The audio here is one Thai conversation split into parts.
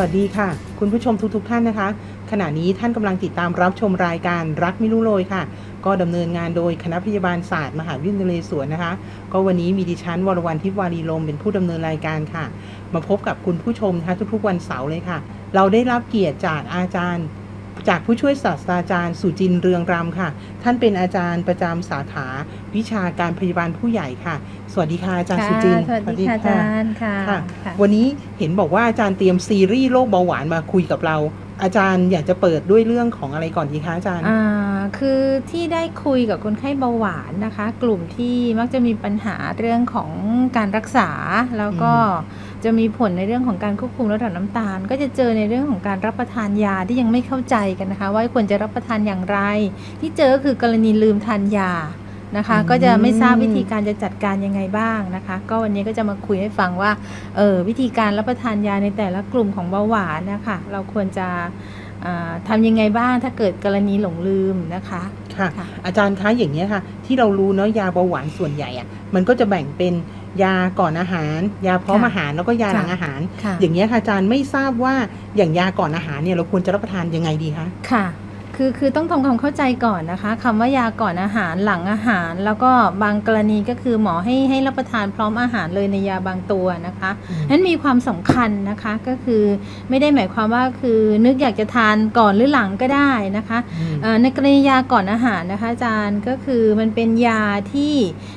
วัสดีค่ะ คุณผู้ชมทุกๆทท่านนะคะ ขณะนี้ท่านกำลังติดตามรับชมรายการรักไม่รู้โรยค่ะ ก็ดำเนินงานโดยคณะพยาบาลศาสตร์มหาวิทยาลัยสวนนะคะ ก็วันนี้มีดิฉันวรวรรณทิพวารีลมเป็นผู้ดำเนินรายการค่ะ มาพบกับคุณผู้ชมนะคะทุกๆวันเสาร์เลยค่ะ เราได้รับเกียรติจากอาจารย์ จากผู้ช่วยศาสตราจารย์สุจินต์เรืองรำค่ะ ท่านเป็นอาจารย์ประจำสาขาวิชาการพยาบาลผู้ใหญ่ค่ะ สวัสดีค่ะอาจารย์สุจินต์สวัสดีค่ะอาจารย์ค่ะค่ะค่ะ วันนี้เห็นบอกว่าอาจารย์เตรียมซีรีส์โรคเบาหวานมาคุยกับเรา อาจารย์อยากจะเปิดด้วยเรื่องของอะไรก่อนดีคะอาจารย์อ่า คือที่ได้คุยกับคนไข้เบาหวานนะคะ กลุ่มที่มักจะมีปัญหาเรื่องของการรักษา แล้วก็จะมีผลในเรื่องของการควบคุมระดับน้ำตาล ก็จะเจอในเรื่องของการรับประทานยาที่ยังไม่เข้าใจกันนะคะ ว่าควรจะรับประทานอย่างไร ที่เจอก็คือกรณีลืมทานยานะคะอืมก็จะไม่ทราบวิธีการจะจัดการยังไงบ้างนะคะ ก็วันนี้ก็จะมาคุยให้ฟังว่าเออวิธีการรับประทานยาในแต่ละกลุ่มของเบาหวานนะคะเราควรจะอ่า ทำยังไงบ้างถ้าเกิดกรณีหลงลืมนะคะค่ะค่ะอาจารย์คะอย่างนี้ยค่ะ ที่เรารู้เนาะยาเบาหวานส่วนใหญ่อะมันก็จะแบ่งเป็นยาก่อนอาหาร ยาพร้อมค่ะอาหารแล้วก็ยาหลังค่ะอาหารค่ะอย่างนี้ยค่ะอาจารย์ไม่ทราบว่าอย่างยาก่อนอาหารเนี่ยเราควรจะรับประทานยังไงดีคะค่ะ คือคือต้องทำความเข้าใจก่อนนะคะคำว่ายาก่อนอาหารหลังอาหาร แล้วก็บางกรณีก็คือหมอให้ให้รับประทานพร้อมอาหารเลยในยาบางตัวนะคะนั้นมีความสำคัญนะคะก็คือไม่ได้หมายความว่าคือนึกอยากจะทานก่อนหรือหลังก็ได้นะคะอืมเอ่อในกรณียาก่อนอาหารนะคะอาจารย์ก็คือมันเป็นยาที่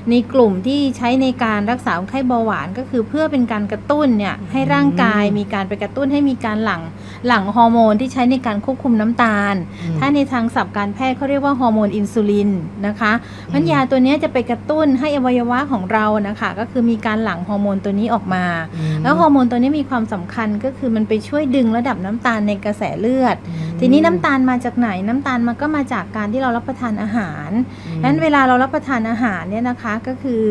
ในกลุ่มที่ใช้ในการรักษาคนไข้เบาหวานก็คือเพื่อเป็นการกระตุ้นเนี่ยให้ร่างกายมีการไปกระตุ้นให้มีการหลั่งหลั่งฮอร์โมนที่ใช้ในการควบคุมน้ำตาลอืมถ้าในทางศัพท์การแพทย์เขาเรียกว่าฮอร์โมนอินซูลินนะคะเพราะฉะนั้นอืมยาตัวเนี้ยจะไปกระตุ้นให้อวัยวะของเรานะคะ ก็คือมีการหลั่งฮอร์โมนตัวนี้ออกมาอืมแล้วฮอร์โมนตัวนี้มีความสำคัญก็คือมันไปช่วยดึงระดับน้ำตาลในกระแสเลือดอืมทีนี้น้ำตาลมาจากไหนน้ำตาลมันก็มาจากการที่เรารับประทานอาหารอืมนั้นเวลาเรารับประทานอาหารเนี่ยนะคะก็คือ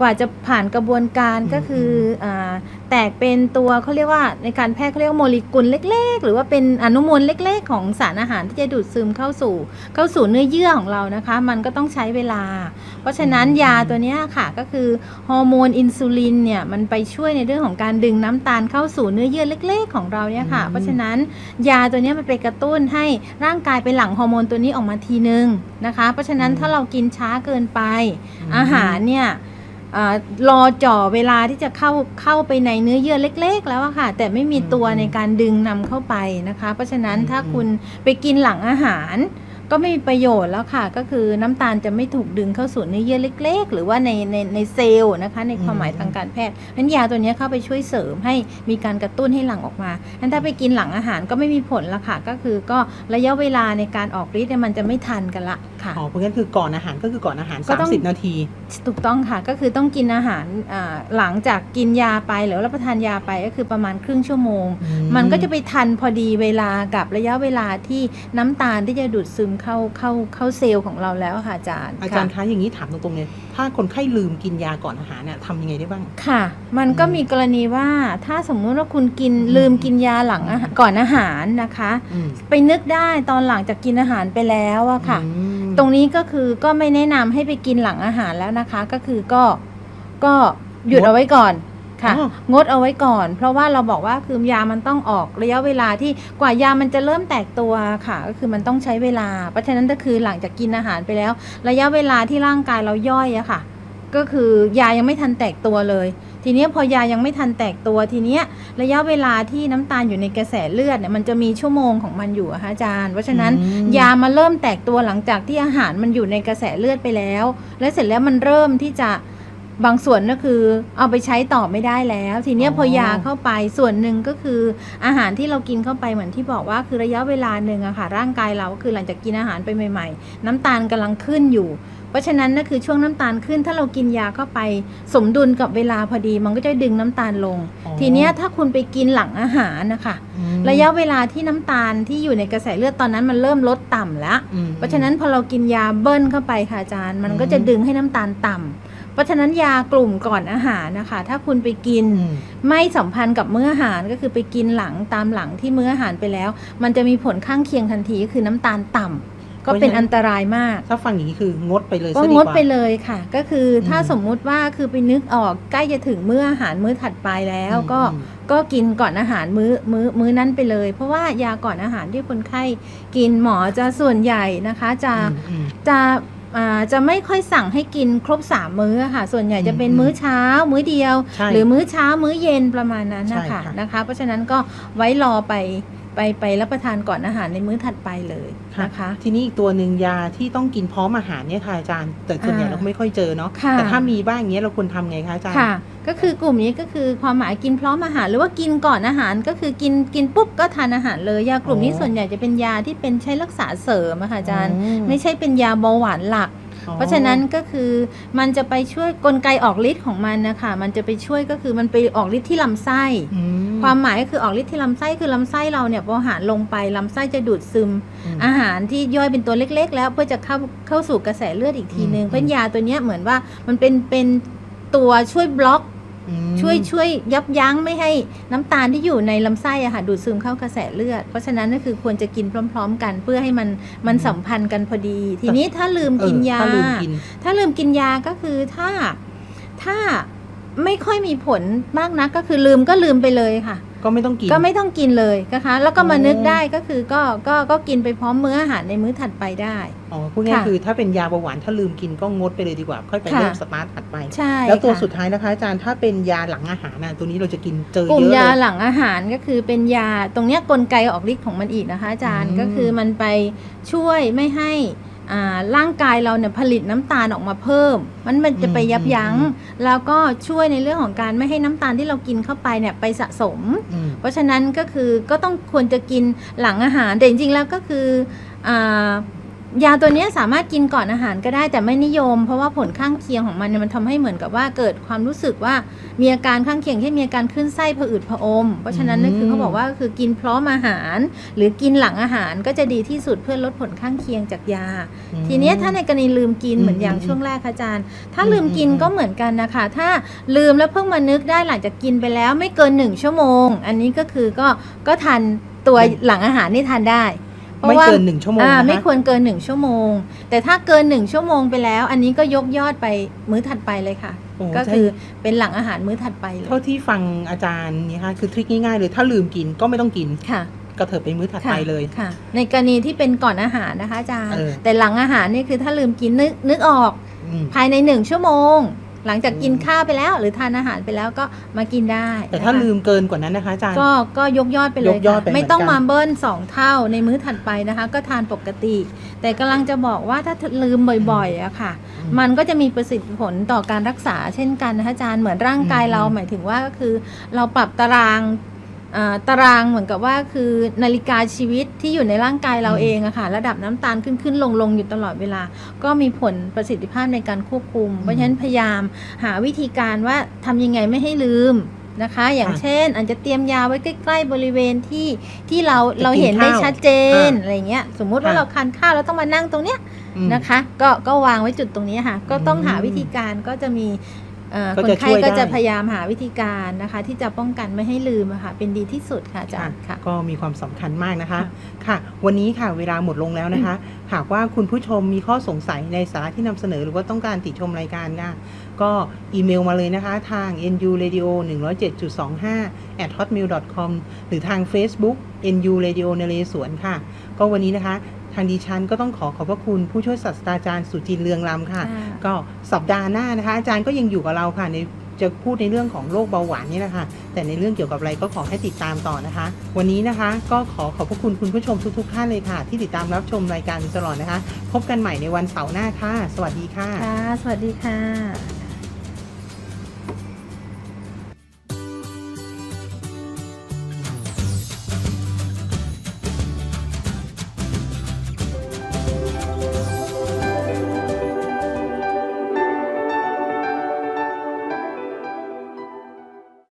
กว่าจะผ่านกระบวนการอืมก็คืออาแตกเป็นตัวเขาเรียกว่าในการแพทย์เขาเรียกว่าโมเลกุลเล็ก ๆ หรือว่าเป็นอนุมูลเล็ก ๆ ของสารอาหารที่จะดูดซึมเข้าสู่ เข้าสู่เนื้อเยื่อของเรานะคะ มันก็ต้องใช้เวลา เพราะฉะนั้นอืมยาตัวเนี้ยค่ะก็คือฮอร์โมนอินซูลินเนี่ยมันไปช่วยในเรื่องของการดึงน้ำตาลเข้าสู่เนื้อเยื่อเล็ก ๆ ของเราเนี่ยค่ะ เพราะฉะนั้นยาตัวเนี้ยมันไปกระตุ้นให้ร่างกายไปหลั่งฮอร์โมนตัวนี้ออกมาทีนึงนะคะ เพราะฉะนั้นอืมถ้าเรากินช้าเกินไปมอาหารเนี่ยอา รอจ่อเวลาที่จะเข้าเข้าไปในเนื้อเยื่อเล็ก ๆ แล้วอะค่ะ แต่ไม่มีตัวอืมในการดึงนำเข้าไปนะคะ เพราะฉะนั้นอืมถ้าคุณไปกินหลังอาหาร ก็ไม่มีประโยชน์แล้วค่ะ ก็คือน้ำตาลจะไม่ถูกดึงเข้าสู่เนื้อเยื่อเล็ก ๆ หรือว่าในในในเซลล์นะคะ ในความหมายทางการแพทย์นั้นยาตัวเนี้ยเข้าไปช่วยเสริมให้มีการกระตุ้นให้หลั่งออกมานั้นถ้าไปกินหลังอาหารก็ไม่มีผลละค่ะ ก็คือก็ระยะเวลาในการออกฤทธิ์เนี่ยมันจะไม่ทันกันละค่ะอ๋อเพราะงั้นคือก่อนอาหารก็คือก่อนอาหารก็ต้อง30 นาที ถูกต้องค่ะก็คือต้องกินอาหารอ่าหลังจากกินยาไปหรือรับประทานยาไปก็คือประมาณครึ่งชั่วโมงอืมมันก็จะไปทันพอดีเวลากับระยะเวลาที่น้ำตาลที่จะดูดซึมเข้าเข้าเข้าเซลล์ของเราแล้วค่ะอาจารย์อาจารย์ค่ะคะอย่างนี้ถามตรงๆเลยถ้าคนไข้ลืมกินยาก่อนอาหารเนี่ยทำยังไงได้บ้างค่ะ มันก็อืมมีกรณีว่าถ้าสมมุติว่าคุณกินอืมลืมกินยาหลังอาหารก่อนอาหารนะคะอืมไปนึกได้ตอนหลังจากกินอาหารไปแล้วอะค่ะอืมตรงนี้ก็คือก็ไม่แนะนำให้ไปกินหลังอาหารแล้วนะคะ ก็คือก็ก็หยุดงดเอาไว้ก่อน ค่ะอ๋องดเอาไว้ก่อน เพราะว่าเราบอกว่าคือยามันต้องออกระยะเวลาที่กว่ายามันจะเริ่มแตกตัวค่ะ ก็คือมันต้องใช้เวลา เพราะฉะนั้นก็คือหลังจากกินอาหารไปแล้ว ระยะเวลาที่ร่างกายเราย่อยอะค่ะ ก็คือยายังไม่ทันแตกตัวเลย ทีเนี้ยพอยายังไม่ทันแตกตัวทีเนี้ยระยะเวลาที่น้ำตาลอยู่ในกระแสเลือดเนี่ยมันจะมีชั่วโมงของมันอยู่อะคะอาจารย์ เพราะฉะนั้นอืมยามาเริ่มแตกตัวหลังจากที่อาหารมันอยู่ในกระแสเลือดไปแล้ว และเสร็จแล้วมันเริ่มที่จะ บางส่วนก็คือเอาไปใช้ต่อไม่ได้แล้ว ทีเนี้ยอ๋อ พอยาเข้าไปส่วนหนึ่งก็คืออาหารที่เรากินเข้าไปเหมือนที่บอกว่าคือระยะเวลาหนึ่งอะค่ะ ร่างกายเราก็คือหลังจากกินอาหารไปใหม่ ๆ น้ำตาลกำลังขึ้นอยู่ เพราะฉะนั้นนั่นคือช่วงน้ำตาลขึ้น ถ้าเรากินยาเข้าไป สมดุลกับเวลาพอดี มันก็จะดึงน้ำตาลลง อ๋อทีเนี้ยถ้าคุณไปกินหลังอาหารนะคะ อืมระยะเวลาที่น้ำตาลที่อยู่ในกระแสเลือดตอนนั้นมันเริ่มลดต่ำแล้ว อืม เพราะฉะนั้นพอเรากินยาเบิ้ลเข้าไปค่ะอาจารย์ มันก็จะอืม ดึงให้น้ำตาลต่ำเพ ราะฉะนั้นยากลุ่มก่อนอาหารนะคะ ถ้าคุณไปกินอืมไม่สัมพันธ์กับมื้ออาหารก็คือไปกินหลังตามหลังที่มื้ออาหารไปแล้ว มันจะมีผลข้างเคียงทันทีก็คือน้ำตาลต่ำก็เป็นอันตรายมาก ถ้าฟังอย่างนี้คืองดไปเลยก็ซะงดีดกว่าไปเลยค่ะ ก็คืออมถ้าสมมุติว่าคือไปนึกออกใกล้จะถึงมื้ออาหารมื้อถัดไปแล้วอืมก็อืมก็กินก่อนอาหารมื้อมื้อมื้อนั้นไปเลย เพราะว่ายาก่อนอาหารที่คนไข้กินหมอจะส่วนใหญ่นะคะ จะอืมอืมจะอ่า จะไม่ค่อยสั่งให้กินครบสามมื้ออะค่ะ ส่วนใหญ่จะเป็นอืมมื้อเช้า มื้อเดียวใช่หรือมื้อเช้ามื้อเย็นประมาณนั้นนะใช่คะค่ะนะคะ เพราะฉะนั้นก็ไว้รอไป ไปไปรับประทานก่อนอาหารในมื้อถัดไปเลยนะคะ ทีนี้อีกตัวหนึ่งยาที่ต้องกินพร้อมอาหารเนี่ยค่ะอาจารย์แต่ส่วนใหญ่อ่าเราไม่ค่อยเจอเนาะค่ะแต่ถ้ามีบ้างอย่างเงี้ยเราควรทำไงคะอาจารย์ค่ะ ก็คือกลุ่มนี้ก็คือความหมายกินพร้อมอาหาร หรือว่ากินก่อนอาหารก็คือกินกินปุ๊บก็ทานอาหารเลยยากลุ่มนี้อ๋อส่วนใหญ่จะเป็นยาที่เป็นใช้รักษาเสริมอะค่ะอาจารย์อืมไม่ใช่เป็นยาเบาหวานหลักอ๋อ เพราะฉะนั้นก็คือมันจะไปช่วยกลไกออกฤทธิ์ของมันนะคะมันจะไปช่วยก็คือมันไปออกฤทธิ์ที่ลำไส้อืมความหมายก็คือออกฤทธิ์ที่ลำไส้คือลำไส้เราเนี่ยพออาหารลงไปลำไส้จะดูดซึมอืมอาหารที่ย่อยเป็นตัวเล็ก ๆ แล้วเพื่อจะเข้าเข้าสู่กระแสเลือดอีกทีนึงอืมเพราะยาตัวเนี้ยเหมือนว่ามันเป็นเป็นตัวช่วยบล็อกอืม ช่วยช่วยยับยั้งไม่ให้น้ำตาลที่อยู่ในลำไส้อะค่ะดูดซึมเข้ากระแสเลือด เพราะฉะนั้นก็คือควรจะกินพร้อม ๆ กันเพื่อให้มันมันสัมพันธ์กันพอดี ทีนี้ถ้าลืมเออกินยาถ้าลืมกินถ้าลืมกินยาก็คือถ้าถ้าไม่ค่อยมีผลมากนักก็คือลืมก็ลืมไปเลยค่ะ ก็ไม่ต้องกิน ก็ไม่ต้องกินเลยนะคะแล้วก็มาอ๋อนึกได้ก็คือก็ก็ก็กินไปพร้อมมื้ออาหารในมื้อถัดไปได้ อ๋อพูดง่ายค่ะๆคือถ้าเป็นยาเบาหวานถ้าลืมกินก็งดไปเลยดีกว่า ค่อยไปค่ะเริ่มสตาร์ทถัดไป ใช่ แล้วตัวค่ะสุดท้ายนะคะอาจารย์ถ้าเป็นยาหลังอาหารน่ะตัวนี้เราจะกินเจอกลุ่มเยอะยาเลยหลังอาหารก็คือเป็นยาตรงเนี้ยกลไกออกฤทธิ์ของมันอีกนะคะอาจารย์อืมก็คือมันไปช่วยไม่ให้อ่า ร่างกายเราเนี่ยผลิตน้ำตาลออกมาเพิ่ม มันมันจะไปยับยั้ง แล้วก็ช่วยในเรื่องของการไม่ให้น้ำตาลที่เรากินเข้าไปเนี่ยไปสะสมอืมเพราะฉะนั้นก็คือก็ต้องควรจะกินหลังอาหารแต่จริงๆแล้วก็คืออา ยาตัวเนี้ยสามารถกินก่อนอาหารก็ได้แต่ไม่นิยม เพราะว่าผลข้างเคียงของมันเนี่ยมันทำให้เหมือนกับว่าเกิดความรู้สึกว่ามีอาการข้างเคียงเช่นมีอาการขึ้นไส้ผะอืดผะอม เพราะฉะนั้นนั่นคือเขาบอกว่าก็คือกินพร้อมอาหาร หรือกินหลังอาหารก็จะดีที่สุดเพื่อลดผลข้างเคียงจากยาอืมทีเนี้ยถ้าในกรณีลืมกินอืมเหมือนอย่างอืมช่วงแรกค่ะอาจารย์ ถ้าอืมลืมกินอืมก็เหมือนกันนะคะ ถ้าลืมแล้วเพิ่งมานึกได้หลังจากกินไปแล้วไม่เกินหนึ่งชั่วโมง อันนี้ก็คือก็ก็ทานตัวหลังอาหารนี่ทานได้ พราะไม่ว่าเกินหนึ่งชั่วโมงอ่านะคะไม่ควรเกินหนึ่งชั่วโมง แต่ถ้าเกินหนึ่งชั่วโมงไปแล้ว อันนี้ก็ยกยอดไปมื้อถัดไปเลยค่ะ โอ้ก็ใช่ คือเป็นหลังอาหารมื้อถัดไปเลยเท่าที่ฟังอาจารย์เนี่ยค่ะคือทริคง่ายๆเลยถ้าลืมกินก็ไม่ต้องกินค่ะ กระเถิบไปมื้อถัดไปเลย ค่ะในกรณีที่เป็นก่อนอาหารนะคะอาจารย์ เออ แต่หลังอาหารนี่คือถ้าลืมกินนึกนึกออก อืมภายในหนึ่งชั่วโมง หลังจากกินอืมข้าวไปแล้ว หรือทานอาหารไปแล้วก็มากินได้แต่ถ้านะคะลืมเกินกว่านั้นนะคะอาจารย์ก็ก็ยกยอดไปเลยยกยอดค่ะไปเหมือนกันไม่ต้องมาเบิ้ลสองเท่าในมื้อถัดไปนะคะ ก็ทานปกติ แต่กำลังจะบอกว่าถ้าลืมบ่อยๆอะค่ะอืมมันก็จะมีประสิทธิผลต่อการรักษาเช่นกันนะคะอาจารย์เหมือนร่างกายอืมเราหมายถึงว่าก็คือ เราปรับตารางอ่า ตารางเหมือนกับว่าคือนาฬิกาชีวิตที่อยู่ในร่างกายเราเองอะค่ะ ระดับน้ำตาลขึ้นขึ้นลงลงอยู่ตลอดเวลา ก็มีผลประสิทธิภาพในการควบคุม เพราะฉะนั้นพยายามหาวิธีการว่าทำยังไงไม่ให้ลืมนะคะ อย่างค่ะเช่นอาจจะเตรียมยาไว้ใกล้ ๆ บริเวณที่ที่เราจะกินเราเห็นได้ข้าวชัดเจนอ่าอะไรเงี้ยสมมุติว่าค่ะเราทานข้าวแล้วต้องมานั่งตรงเนี้ยอืมนะคะ ก็ก็วางไว้จุดตรงนี้ค่ะ ก็ต้องหาอืมวิธีการก็จะมีเอ่อก็ คนจะไข้ช่วยก็จะได้พยายามหาวิธีการนะคะ ที่จะป้องกันไม่ให้ลืมอะค่ะเป็นดีที่สุดค่ะอาจารย์ค่ะ ก็มีความสำคัญมากนะคะค่ะค่ะ วันนี้ค่ะเวลาหมดลงแล้วนะคะ หากว่าคุณผู้ชมมีข้อสงสัยในสาระที่นำเสนอหรือว่าต้องการติชมรายการค่ะก็อีเมลมาเลยนะคะทาง nu radio 107.25 at hotmail com หรือทาง Facebook nu radio นเรศวรค่ะ ก็วันนี้นะคะทางดิฉันก็ต้องขอขอบพระคุณผู้ช่วยศาสตราจารย์สุจินต์เรืองลำค่ะค่ะก็สัปดาห์หน้านะคะ อาจารย์ก็ยังอยู่กับเราค่ะในจะพูดในเรื่องของโรคเบาหวานนี่นะคะแต่ในเรื่องเกี่ยวกับอะไรก็ขอให้ติดตามต่อนะคะ วันนี้นะคะก็ขอขอบพระคุณคุณผู้ชมทุกๆท่านเลยค่ะ ที่ติดตามรับชมรายการตลอดนะคะ พบกันใหม่ในวันเสาร์หน้าค่ะ สวัสดีค่ะ ค่ะ สวัสดีค่ะ